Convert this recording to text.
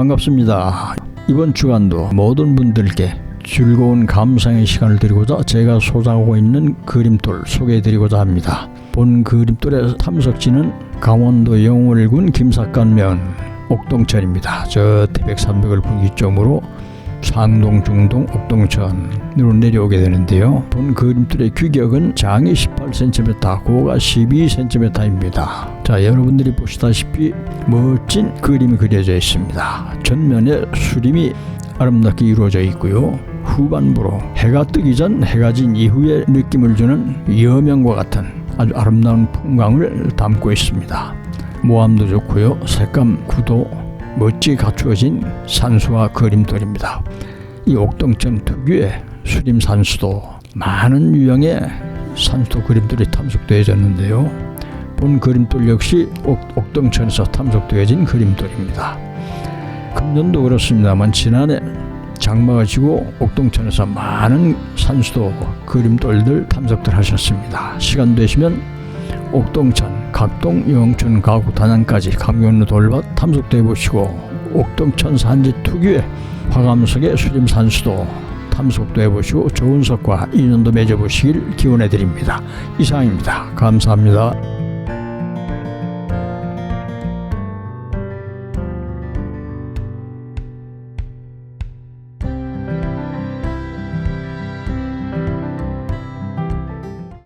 반갑습니다. 이번 주간도 모든 분들께 즐거운 감상의 시간을 드리고자 제가 소장하고 있는 그림돌 소개해드리고자 합니다. 본 그림돌의 탐석지는 강원도 영월군 김삿간면 옥동천입니다. 저 태백산맥을 분기점으로 상동, 중동, 옥동천으로 내려오게 되는데요. 본 그림돌의 규격은 장이 18cm, 고가 12cm입니다. 자, 여러분들이 보시다시피 멋진 그림이 그려져 있습니다. 전면에 수림이 아름답게 이루어져 있고요. 후반부로 해가 뜨기 전 해가 진 이후에 느낌을 주는 여명과 같은 아주 아름다운 풍광을 담고 있습니다. 모함도 좋고요. 색감 구도 멋지게 갖추어진 산수와 그림돌입니다. 이 옥동천 특유의 수림 산수도 많은 유형의 산수도 그림돌이 탐색되어졌는데요. 본 그림돌 역시 옥, 옥동천에서 탐색되어진 그림돌입니다. 금년도 그렇습니다만 지난해 장마가 지고 옥동천에서 많은 산수도 그림돌들 탐색들 하셨습니다. 시간 되시면 옥동천, 각동, 영천, 가구, 단양까지 강변로 돌밭 탐색돼 보시고 옥동천 산지 특유의 화감석의 수림 산수도 탐색도 해보시고 좋은 석과 인연도 맺어보시길 기원해 드립니다. 이상입니다. 감사합니다.